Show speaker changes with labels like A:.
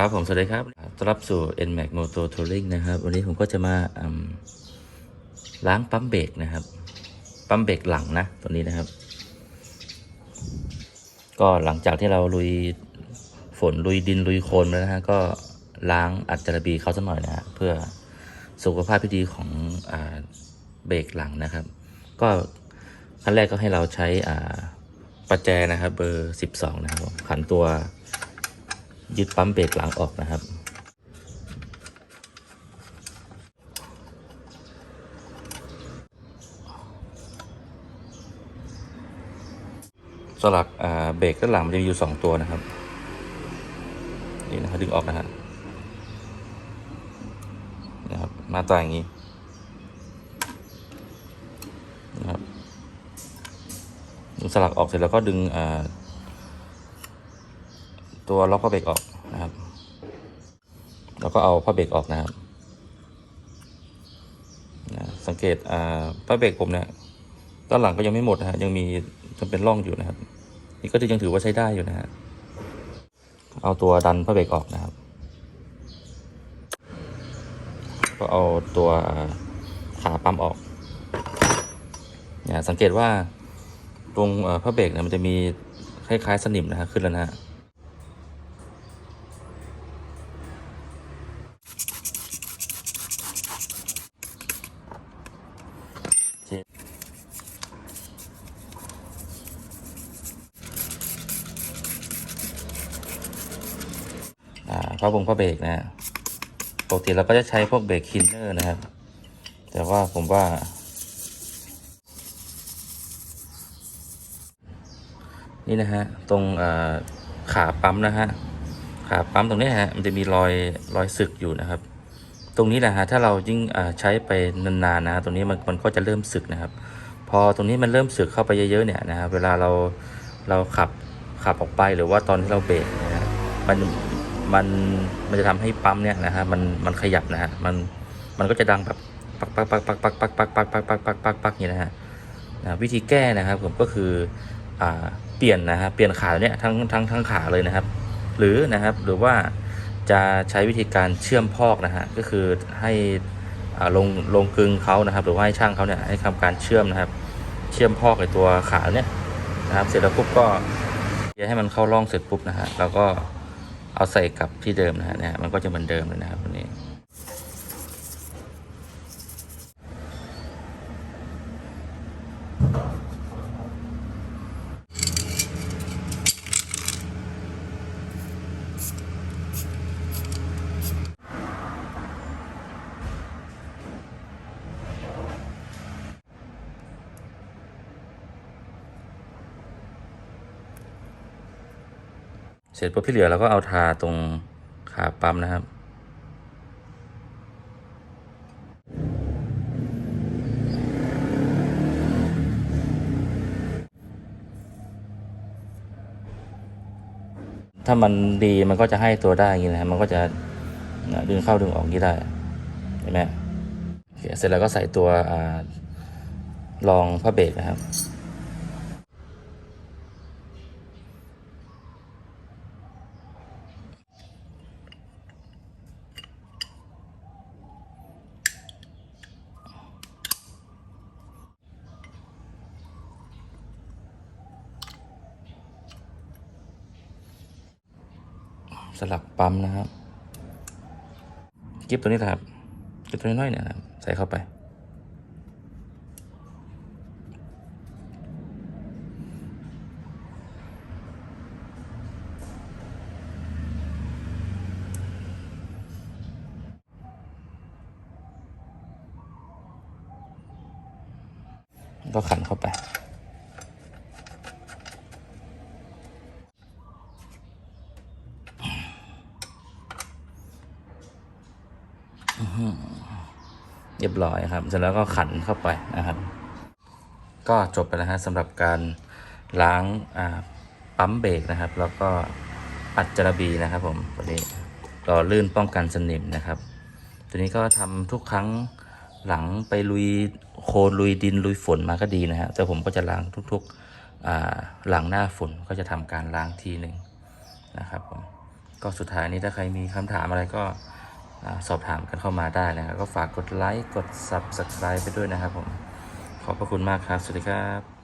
A: ครับผมสวัสดีครับต้อนรับสู่ NMAX Moto Touring นะครับ วันนี้ผมก็จะมาล้างปั๊มเบรกนะครับ ปั๊มเบรกหลังนะตัวนี้นะครับ ก็หลังจากที่เราลุยฝนลุยดินลุยโคลนแล้วนะฮะก็ล้างอัดจระบีเขาสักหน่อยนะฮะเพื่อสุขภาพที่ดีของอเบรกหลังนะครับ ก็ขั้นแรกก็ให้เราใช้ประแจนะครับ เบอร์ 12 นะครับขันตัว ยึดปั๊มเบรกหลังออกนะครับ สลักเบรกด้านหลังมันจะมีอยู่สองตัวนะครับ นี่นะครับดึงออกนะฮะนะครับหน้าตาอย่างนี้นะครับดึงสลักออกเสร็จแล้วก็ดึงอ่า ตัวล็อกผ้าเบรกออกนะครับ แล้วก็เอาผ้าเบรกออกนะครับสังเกตอ่าผ้าเบรกผมเนี่ยด้านหลังก็ยังไม่หมดนะฮะยังมียังเป็นร่องอยู่นะครับ นี่ก็จะยังถือว่าใช้ได้อยู่นะฮะเอาตัวดันผ้าเบรกออกนะครับ ก็เอาตัวขาปั๊มออกเนี่ยสังเกตว่าตรงเอ่อผ้าเบรกเนี่ยมันจะมีคล้ายๆสนิมนะฮะขึ้นแล้วนะฮะ ผ้าบงผ้าเบรกนะฮะปกติเราก็จะใช้พวกเบรกคินเนอร์นะครับ แต่ว่าผมว่า นี่นะฮะ ตรงขาปั๊มนะฮะ ขาปั๊มตรงนี้ฮะ มันจะมีรอยรอยสึกอยู่นะครับ ตรงนี้แหละฮะ ถ้าเรายิ่งใช้ไปนานๆนะ ตรงนี้มันมันก็จะเริ่มสึกนะครับ พอตรงนี้มันเริ่มสึกเข้าไปเยอะๆเนี่ยนะครับ เวลาเราเราขับขับออกไปหรือว่าตอนที่เราเบรกนะฮะมัน มันมันจะทำให้ปั๊มเนี่ยนะฮะมันมันขยับนะฮะมันมันก็จะดังแบบปักปักปักปักปักปักปักปักปักปักปักปักปักอย่างนี้นะฮะวิธีแก้นะครับผมก็คืออ่าเปลี่ยนนะฮะเปลี่ยนขาเนี่ยทั้งทั้งทั้งขาเลยนะครับ หรือนะครับหรือว่าจะใช้วิธีการเชื่อมพอกนะฮะก็คือให้ลงลงกึงเขานะครับ หรือว่าให้ช่างเขาเนี่ยให้ทำการเชื่อมนะครับ เชื่อมพอกไอตัวขาเนี่ยนะครับ เสร็จแล้วปุ๊บก็เลียให้มันเข้าร่องเสร็จปุ๊บนะฮะแล้วก็ เอาใส่กลับที่เดิมนะฮะมันก็จะเหมือนเดิมเลยนะครับวันนี้ เสร็จปุ๊บที่เหลือเราก็เอาทาตรงขาปั๊มนะครับ ถ้ามันดีมันก็จะให้ตัวได้อย่างนี้นะมันก็จะดึงเข้าดึงออกนี้ได้เห็นไหมเสร็จแล้วก็ใส่ตัวอ่ารองผ้าเบรกนะครับ สลักปั๊มนะครับกิบตัวนี้นะครับกิบตัวน้อยๆเนี่ยนะครับใส่เข้าไป ก็ขันเข้าไป เรียบร้อยครับ เสร็จแล้วก็ขันเข้าไปนะครับ ก็จบไปแล้วฮะสำหรับการล้างปั๊มเบรกนะครับ แล้วก็อัดจระบีนะครับ ผมตัวนี้ก็ลื่นป้องกันสนิมนะครับ ตัวนี้ก็ทำทุกครั้งหลังไปลุยโคลนลุยดินลุยฝนมาก็ดีนะฮะแต่ผมก็จะล้างทุกๆหลังหน้าฝนก็จะทำการล้างทีหนึ่งนะครับผมก็สุดท้ายนี้ถ้าใครมีคำถามอะไรก็ สอบถามกันเข้ามาได้นะครับ ก็ฝากกดไลค์ กด Subscribe ไปด้วยนะครับผม ขอบพระคุณมากครับ สวัสดีครับ